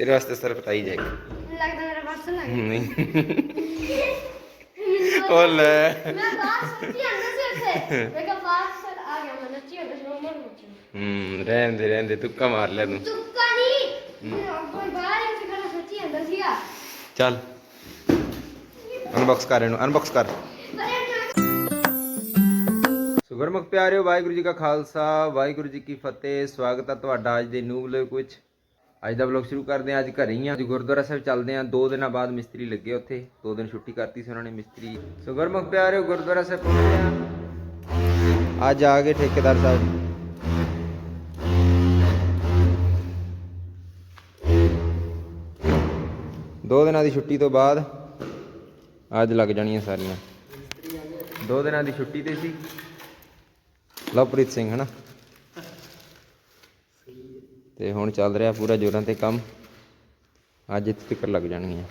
ਤੇਰੇ ਵਾਸਤੇ ਸਿਰਫ ਤਾਈ ਜਾਏਗੀ। ਲੱਗਦਾ ਮੇਰਾ ਪਰਸ ਲੱਗ ਨਹੀਂ। ਉਹ ਲੈ। ਮੈਂ ਬਾਹਰ ਸੱਚੀ ਅੰਦਰ ਸੀ ਉੱਥੇ ਮੈਂ ਕਿਹਾ ਬਾਹਰ ਸਰ ਆ ਗਿਆ ਮੈਂ ਨੱਚੀ ਅੰਦਰ ਸੀ ਮਮਾ ਨੂੰ ਨੱਚੀ ਹੂੰ ਰਹਿਣ ਦੇ ਰਹਿਣ ਦੇ ਤੁੱਕਾ ਮਾਰ ਲੈ ਤੂੰ। ਤੁੱਕਾ ਨਹੀਂ। ਮੈਂ ਕੋਈ ਬਾਹਰ ਹੀ ਸੀ ਮੈਂ ਸੱਚੀ ਅੰਦਰ ਚੱਲ। ਅਨਬਾਕਸ ਕਰ ਇਹਨੂੰ ਅਨਬਾਕਸ ਕਰ। ਸੋ ਗੁਰਮੁਖ ਪਿਆਰਿਓ ਵਾਹਿਗੁਰੂ ਜੀ ਕਾ ਖਾਲਸਾ ਵਾਹਿਗੁਰੂ ਜੀ ਕੀ ਫਤਿਹ। ਸਵਾਗਤ ਹੈ ਤੁਹਾਡਾ ਅੱਜ ਦੇ ਨਿਊ ਵਲੌਗ ਵਿੱਚ। ਅੱਜ ਦਾ ਵਲੌਗ ਸ਼ੁਰੂ ਕਰਦੇ ਹਾਂ, ਅੱਜ ਘਰੇ ਹੀ ਹਾਂ। ਅੱਜ ਗੁਰਦੁਆਰਾ ਸਾਹਿਬ ਚੱਲਦੇ ਹਾਂ। ਦੋ ਦਿਨਾਂ ਬਾਅਦ ਮਿਸਤਰੀ ਲੱਗੇ ਉੱਥੇ। ਦੋ ਦਿਨ ਛੁੱਟੀ ਕਰਤੀ ਸੀ ਉਹਨਾਂ ਨੇ ਮਿਸਤਰੀ। ਸੋ ਗੁਰਮੁਖ ਪਿਆਰਿਓ, ਗੁਰਦੁਆਰਾ ਸਾਹਿਬ ਪਹੁੰਚੇ ਹਾਂ। ਅੱਜ ਆ ਗਏ ਠੇਕੇਦਾਰ ਸਾਹਿਬ। ਦੋ ਦਿਨਾਂ ਦੀ ਛੁੱਟੀ ਤੋਂ ਬਾਅਦ ਅੱਜ ਲੱਗ ਜਾਣੀਆਂ ਸਾਰੀਆਂ। ਦੋ ਦਿਨਾਂ ਦੀ ਛੁੱਟੀ ਤੇ ਸੀ। ਲਵਪ੍ਰੀਤ ਸਿੰਘ, ਹਨਾ? ਤੇ ਹੁਣ ਚੱਲ ਰਿਹਾ ਪੂਰਾ ਜੋਰਾਂ ਤੇ ਕੰਮ। ਅੱਜ ਇੱਥੇ ਤੱਕ ਲੱਗ ਜਾਣਗੀਆਂ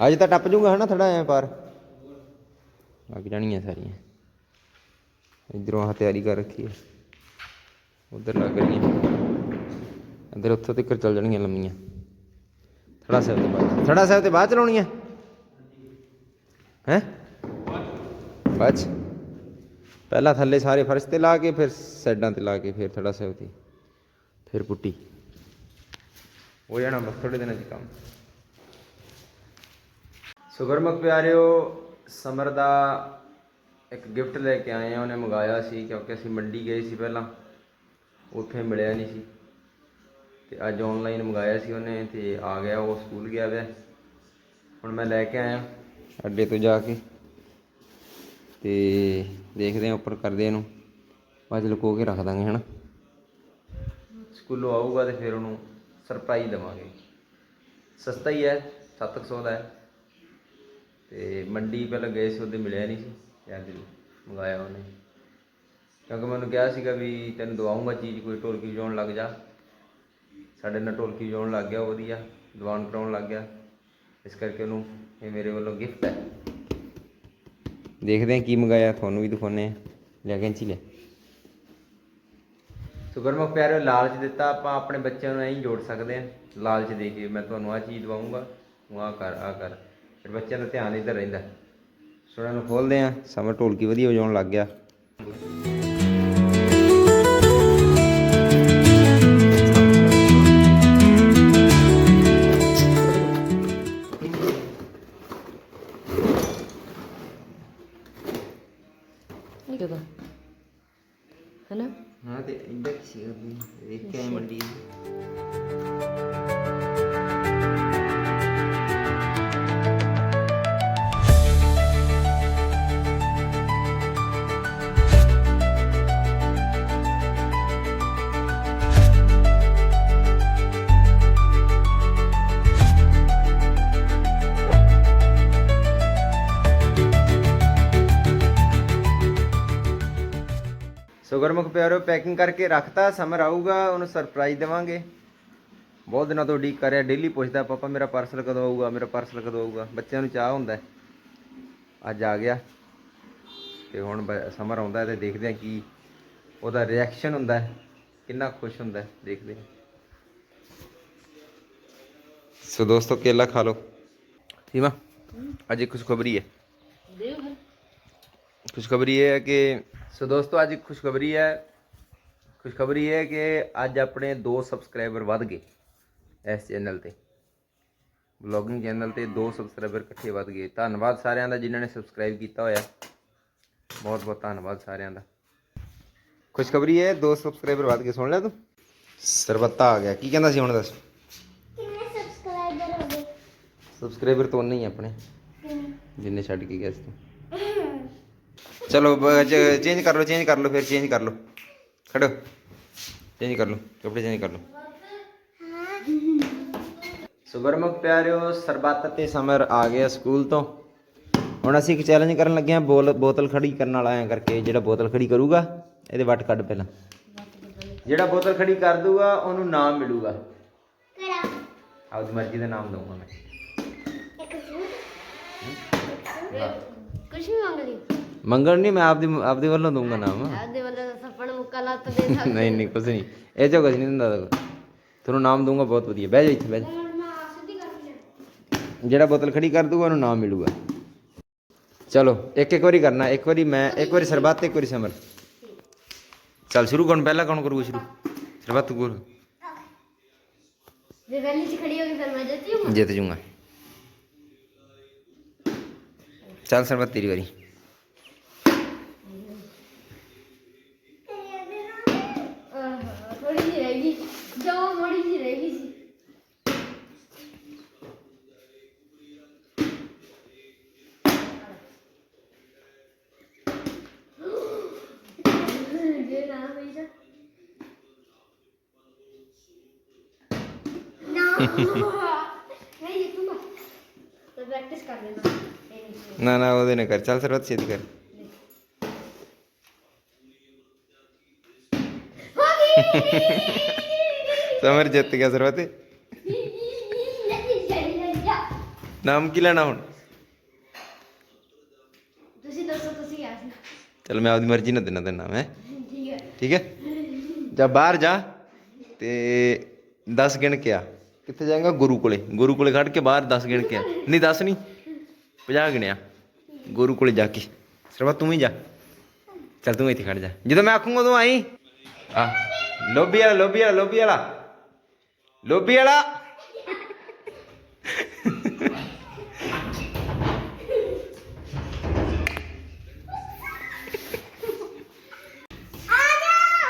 ਅੱਜ ਤਾਂ ਟੱਪ ਜੂਗਾ ਹਨਾ ਥੋੜਾ ਐ ਪਾਰ। ਲੱਗ ਜਾਣਗੀਆਂ ਸਾਰੀਆਂ। ਇਧਰੋਂ ਆ ਤਿਆਰੀ ਕਰ ਰੱਖੀ ਹੈ ਉਧਰ ਲੱਗ ਰਹੀਆਂ। ਅੰਦਰ ਉੱਥੋਂ ਤੱਕ ਚੱਲ ਜਾਣਗੀਆਂ ਲੰਮੀਆਂ। ਥੜਾ ਸਾਹਿਬ ਦੇ ਬਾਅਦ ਥੜਾ ਸਾਹਿਬ ਤੇ ਬਾਅਦ ਚਲਾਉਣੀਆਂ ਹੈ? ਬਾਅਦ ਪਹਿਲਾਂ ਥੱਲੇ ਸਾਰੇ ਫਰਸ਼ ਤੇ ਲਾ ਕੇ, ਫਿਰ ਸਾਈਡਾਂ ਤੇ ਲਾ ਕੇ, ਫਿਰ ਥੜਾ ਸਾਹਿਬ ਤੇ। ਫਿਰ ਪੁੱਟੀ ਹੋ ਜਾਣਾ ਬਸ ਥੋੜੇ ਦਿਨਾਂ 'ਚ ਕੰਮ। ਸੋ ਗੁਰਮੁਖ ਪਿਆਰਿਓ, ਸਮਰ ਦਾ ਇੱਕ ਗਿਫਟ ਲੈ ਕੇ ਆਏ ਆ, ਉਹਨੇ ਮੰਗਾਇਆ ਸੀ ਕਿਉਂਕਿ ਅਸੀਂ ਮੰਡੀ ਗਏ ਸੀ ਪਹਿਲਾਂ। ਉੱਥੇ ਮਿਲਿਆ ਨਹੀਂ ਸੀ। ਤੇ ਅੱਜ ਆਨਲਾਈਨ ਮੰਗਾਇਆ ਸੀ ਉਹਨੇ ਤੇ ਆ ਗਿਆ, ਉਹ ਸਕੂਲ ਗਿਆ ਵੇ। ਹੁਣ ਮੈਂ ਲੈ ਕੇ ਆਇਆ ਅੱਡੇ ਤੋਂ ਜਾ ਕੇ। ਤੇ ਦੇਖਦੇ ਆ ਉੱਪਰ ਕਰਦੇ ਇਹਨੂੰ। ਬਾਅਦ ਲੁਕੋ ਕੇ ਰੱਖ ਦਾਂਗੇ, ਹਨਾ। ਸਕੂਲੋਂ ਆਊਗਾ ਤੇ ਫਿਰ ਉਹਨੂੰ ਸਰਪ੍ਰਾਈਜ਼ ਦੇਵਾਂਗੇ। ਸਸਤਾ ਹੀ ਹੈ 700 ਦਾ ਹੈ। ਤੇ ਮੰਡੀ ਪਹਿਲਾਂ ਗਏ ਸੀ, ਉਹਦੇ ਮਿਲਿਆ ਨਹੀਂ ਸੀ ਤੇ ਅੱਜ ਮੰਗਾਇਆ ਉਹਨੇ। ਕਿਉਂਕਿ ਮੈਨੂੰ ਕਿਹਾ ਸੀਗਾ ਵੀ ਤੈਨੂੰ ਦਵਾਉਂਗਾ ਚੀਜ਼, ਕੋਈ ਢੋਲਕੀ ਵਜਾਉਣ ਲੱਗ ਜਾ। ਸਾਡੇ ਨਾਲ ਢੋਲਕੀ ਵਜਾਉਣ ਲੱਗ ਗਿਆ, ਉਹ ਵਧੀਆ, ਦੀਵਾਨ ਕਰਾਉਣ ਲੱਗ ਗਿਆ। ਇਸ ਕਰਕੇ ਉਹਨੂੰ ਇਹ ਮੇਰੇ ਵੱਲੋਂ ਗਿਫਟ ਹੈ। ਦੇਖਦੇ ਹਾਂ ਕੀ ਮੰਗਾਇਆ, ਤੁਹਾਨੂੰ ਵੀ ਦਿਖਾਉਨੇ ਆ ਲੈ ਕੈਂਚੀ ਲੈ। ਸੋ ਗੁਰਮੁਖ ਪਿਆਰਿਓ, ਲਾਲਚ ਦਿੱਤਾ ਆਪਾਂ ਆਪਣੇ ਬੱਚਿਆਂ ਨੂੰ ਐਂ ਜੋੜ ਸਕਦੇ ਹਾਂ। ਲਾਲਚ ਦੇ ਕੇ ਮੈਂ ਤੁਹਾਨੂੰ ਆਹ ਚੀਜ਼ ਦਵਾਉਂਗਾ। ਤੂੰ ਆਹ ਕਰ ਆਹ ਕਰ। ਫਿਰ ਬੱਚਿਆਂ ਦਾ ਧਿਆਨ ਇੱਧਰ ਰਹਿੰਦਾ। ਸੁਣਨ ਨੂੰ ਖੋਲਦੇ ਆ ਸਮਰ ਢੋਲਕੀ ਵਧੀਆ ਵਜਾਉਣ ਲੱਗ ਗਿਆ। ਕਿਦਾਂ ਹੈਨਾ ਹਾਂ ਗੁਰਮੁਖ ਪਿਆਰੋ ਪੈਕਿੰਗ ਕਰਕੇ ਰੱਖਤਾ ਸਮਰ ਆਊਗਾ ਉਹਨੂੰ ਸਰਪ੍ਰਾਈਜ਼ ਦੇਵਾਂਗੇ। ਬਹੁਤ ਦਿਨਾਂ ਤੋਂ ਉਡੀਕ ਕਰ ਰਿਹਾ ਡੇਲੀ ਪੁੱਛਦਾ ਪਾਪਾ ਮੇਰਾ ਪਾਰਸਲ ਕਦੋਂ ਆਊਗਾ? ਮੇਰਾ ਪਾਰਸਲ ਕਦੋਂ ਆਊਗਾ? ਬੱਚਿਆਂ ਨੂੰ ਚਾਹ ਹੁੰਦਾ। ਅੱਜ ਆ ਗਿਆ। ਤੇ ਹੁਣ ਸਮਰ ਆਉਂਦਾ ਤੇ ਦੇਖਦੇ ਹਾਂ ਕੀ ਉਹਦਾ ਰਿਐਕਸ਼ਨ ਹੁੰਦਾ ਕਿੰਨਾ ਖੁਸ਼ ਹੁੰਦਾ ਦੇਖਦੇ ਹਾਂ। ਸੋ ਦੋਸਤੋ ਕੇਲਾ ਖਾ ਲਓ। ਸੀਮਾ ਅੱਜ ਇੱਕ ਖੁਸ਼ਖਬਰੀ ਹੈ। ਫਿਰ ਖੁਸ਼ਖਬਰੀ ਇਹ ਹੈ ਕਿ ਸੋ ਦੋਸਤੋ ਅੱਜ ਇੱਕ ਖੁਸ਼ਖਬਰੀ ਹੈ। ਖੁਸ਼ਖਬਰੀ ਹੈ ਕਿ ਅੱਜ ਆਪਣੇ 2 ਸਬਸਕ੍ਰਾਈਬਰ ਵੱਧ ਗਏ ਇਸ ਚੈਨਲ ਤੇ। ਵਲੌਗਿੰਗ ਚੈਨਲ ਤੇ 2 ਸਬਸਕ੍ਰਾਈਬਰ ਇਕੱਠੇ ਵੱਧ ਗਏ। ਧੰਨਵਾਦ ਸਾਰਿਆਂ ਦਾ ਜਿਨ੍ਹਾਂ ਨੇ ਸਬਸਕ੍ਰਾਈਬ ਕੀਤਾ ਹੋਇਆ। ਬਹੁਤ ਬਹੁਤ ਧੰਨਵਾਦ ਸਾਰਿਆਂ ਦਾ। ਖੁਸ਼ਖਬਰੀ ਹੈ 2 ਸਬਸਕ੍ਰਾਈਬਰ ਵੱਧ ਗਏ। ਸੁਣ ਲਿਆ ਤੂੰ। ਸਰਬੱਤਾ ਆ ਗਿਆ। ਕੀ ਕਹਿੰਦਾ ਸੀ ਹੁਣ ਦੱਸ? ਕਿੰਨੇ ਸਬਸਕ੍ਰਾਈਬਰ ਹੋ ਗਏ? ਸਬਸਕ੍ਰਾਈਬਰ ਤੋਂ ਨਹੀਂ ਆਪਣੇ। ਜਿੰਨੇ ਛੱਡ ਕੇ ਗਿਆ ਸੀ ਤੂੰ। ਚਲੋ ਚੇਂਜ ਕਰ ਲਓ ਚੇਂਜ ਕਰ ਲਓ ਫਿਰ ਚੇਂਜ ਕਰ ਲਓ। ਖੜੋ। ਚੇਂਜ ਕਰ ਲਓ ਕੱਪੜੇ ਚੇਂਜ ਕਰ ਲਓ। ਸੋ ਗੁਰਮੁਖ ਪਿਆਰਿਓ ਸਰਬੱਤ ਤੇ ਸਮਰ ਆ ਗਿਆ ਸਕੂਲ ਤੋਂ। ਹੁਣ ਅਸੀਂ ਇੱਕ ਚੈਲੰਜ ਕਰਨ ਲੱਗੇ ਹਾਂ ਬੋਲ ਬੋਤਲ ਖੜੀ ਕਰਨ ਵਾਲਾ ਐਂ ਕਰਕੇ ਜਿਹੜਾ ਬੋਤਲ ਖੜੀ ਕਰੂਗਾ ਇਹਦੇ ਵੱਟ ਕੱਢ ਪਹਿਲਾਂ। ਜਿਹੜਾ ਬੋਤਲ ਖੜੀ ਕਰ ਦੂਗਾ ਉਹਨੂੰ ਨਾਮ ਮਿਲੂਗਾ। ਕਰਾ ਆਪਦੀ ਮਰਜ਼ੀ ਦਾ ਨਾਮ ਦਊਂਗਾ ਮੈਂ। ਇੱਕ ਕੁਛ ਵੀ ਮੰਗ ਲਈ। ਮੰਗਣ ਨਹੀਂ ਮੈਂ ਆਪਦੀ ਆਪਦੇ ਵੱਲੋਂ ਦਊਂਗਾ ਨਾਮ। ਆਦੇ ਵੱਲੋਂ ਸੱਪਣ ਮੁੱਕਾ ਲੱਤ ਦੇ ਸਕਦੇ ਨਹੀਂ ਨਹੀਂ ਕੁਝ ਨਹੀਂ। ਇਹ ਜੋ ਕੁਝ ਨਹੀਂ ਦਿੰਦਾ ਤੁਹਾਨੂੰ ਨਾਮ ਦਊਂਗਾ ਬਹੁਤ ਵਧੀਆ। ਬਹਿ ਜਾ ਇੱਥੇ ਬਹਿ ਜਾ। ਜਿਹੜਾ ਬੋਤਲ ਖੜੀ ਕਰ ਦੂਗਾ ਉਹਨੂੰ ਨਾਮ ਮਿਲੂਗਾ। ਚਲੋ ਇੱਕ ਇੱਕ ਵਾਰੀ ਕਰਨਾ। ਇੱਕ ਵਾਰੀ ਮੈਂ ਇੱਕ ਵਾਰੀ ਸਰਬੱਤ ਇੱਕ ਵਾਰੀ ਸਮਰ। ਚੱਲ ਸ਼ੁਰੂ ਕੌਣ ਪਹਿਲਾਂ ਕੌਣ ਕਰੂਗਾ ਸ਼ੁਰੂ? ਸਰਬੱਤ ਤੂੰ ਕਰ ਜੇ ਵੈਲੀ ਚ ਖੜੀ ਹੋਗੀ ਫਿਰ ਮੈਂ ਜਿੱਤੀ ਹੂੰ ਜਿੱਤ ਜੂੰਗਾ। ਚੱਲ ਸਰਬੱਤ ਤੇਰੀ ਵਾਰੀ ਆਹ, ਥੋੜੀ ਜਿਹੀ ਰਹਿ ਗਈ ਜੋ ਥੋੜੀ ਜਿਹੀ ਰਹਿ ਗਈ ਸੀ ਜੇ ਨਾ ਪਈ ਤਾਂ ਨਾ ਨਹੀਂ ਜਿੱਤੂਗਾ ਤਾਂ ਪ੍ਰੈਕਟਿਸ ਕਰ ਲੈਣਾ ਸਮਰ ਜਿੱਤ ਗਿਆ ਸਰਬੱਤ ਨਾਮ ਕੀ ਲੈਣਾ ਹੁਣ ਤੁਸੀਂ ਦੱਸੋ ਤੁਸੀਂ ਆ ਚੱਲ ਮੈਂ ਆਪਦੀ ਮਰਜ਼ੀ ਨਾਲ ਦੇਣਾ ਤੈਨੂੰ ਨਾਮ ਹੈ ਠੀਕ ਹੈ ਠੀਕ ਹੈ ਜਾ ਬਾਹਰ ਜਾ ਤੇ 10 ਗਿਣ ਕੇ ਆ ਕਿੱਥੇ ਜਾਏਗਾ ਗੁਰੂ ਕੋਲੇ ਗੁਰੂ ਕੋਲੇ ਖੜ ਕੇ ਬਾਹਰ 10 ਗਿਣ ਕੇ ਆ ਨਹੀਂ 10 ਨਹੀਂ 50 ਗਿਣਿਆ ਗੁਰੂ ਕੋਲੇ ਜਾ ਕੇ ਸਰਵਾ ਤੂੰ ਹੀ ਜਾ ਚੱਲ ਤੂੰ ਇੱਥੇ ਖੜ ਜਾ ਜਦੋਂ ਮੈਂ ਆਖੂੰਗਾ ਤੂੰ ਆਈ ਆ ਲੋਬੀ ਵਾਲਾ ਲੋਬੀ ਵਾਲਾ ਲੋਬੀ ਵਾਲਾ ਲੋਬੀ ਵਾਲਾ।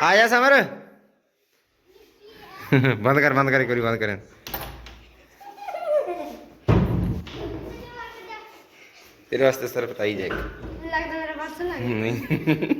ਆ ਜਾ ਸਮਰ। ਬੰਦ ਕਰ ਬੰਦ ਕਰ ਇੱਕ ਵਾਰੀ ਬੰਦ ਕਰ। ਤੇਰੇ ਵਾਸਤੇ ਸਰ ਪਤਾਈ ਜਾਏਗਾ ਲੱਗਦਾ ਮੇਰਾ ਪਰਸ ਲੱਗ ਨਹੀਂ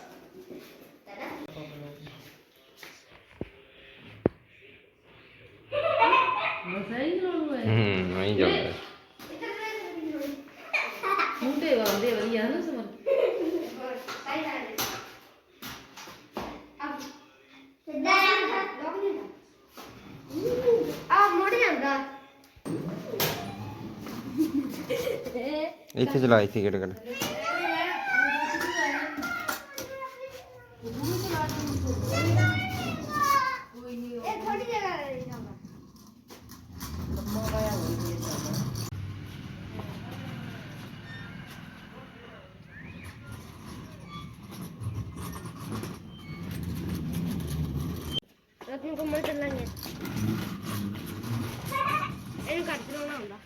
ਮੁੰਡੇ ਵਾਂਦੇ ਵਧੀਆ ਨਾ ਸਮਰ ਇੱਥੇ ਚਲਾ ਇੱਥੇ ਕਿਹੜੇ ਕਰ ਇਹ ਨੂੰ ਘੁੰਮਣ ਚੱਲਾਂਗੇ ਇਹਨੂੰ ਕੱਟ ਚਲਾਉਣਾ ਹੁੰਦਾ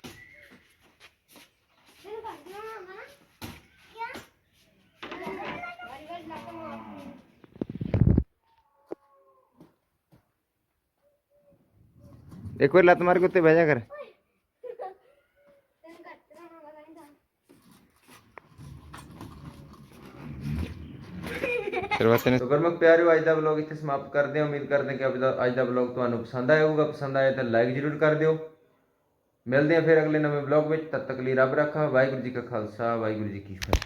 ਇਹਨੂੰ ਕੱਟ ਚਲਾਉਣਾ ਹੁੰਦਾ ਨਾ ਕਿਆ ਵਾਰੀ ਵਾਰੀ ਲੱਤ ਮਾਰ एक बार लत मार के उत्ते बह जा कर ਸ਼ੁਰੂਆਤ ਨੇ ਗੁਰਮੁਖ ਪਿਆਰਿਓ, ਅੱਜ ਦਾ ਵਲੌਗ ਇੱਥੇ ਸਮਾਪਤ ਕਰਦੇ ਹਾਂ। ਉਮੀਦ ਕਰਦੇ ਹਾਂ ਕਿ ਅੱਜ ਦਾ ਅੱਜ ਦਾ ਵਲੌਗ ਤੁਹਾਨੂੰ ਪਸੰਦ ਆਇਆ ਹੋਊਗਾ। ਪਸੰਦ ਆਇਆ ਤਾਂ ਲਾਈਕ ਜ਼ਰੂਰ ਕਰ ਦਿਓ। ਮਿਲਦੇ ਹਾਂ ਫਿਰ ਅਗਲੇ ਨਵੇਂ ਵਲੌਗ ਵਿੱਚ। ਤਦ ਤੱਕ ਲਈ ਰੱਬ ਰੱਖਾ। ਵਾਹਿਗੁਰੂ ਜੀ ਕਾ ਖਾਲਸਾ। ਵਾਹਿਗੁਰੂ ਜੀ ਕੀ ਫਤਿਹ।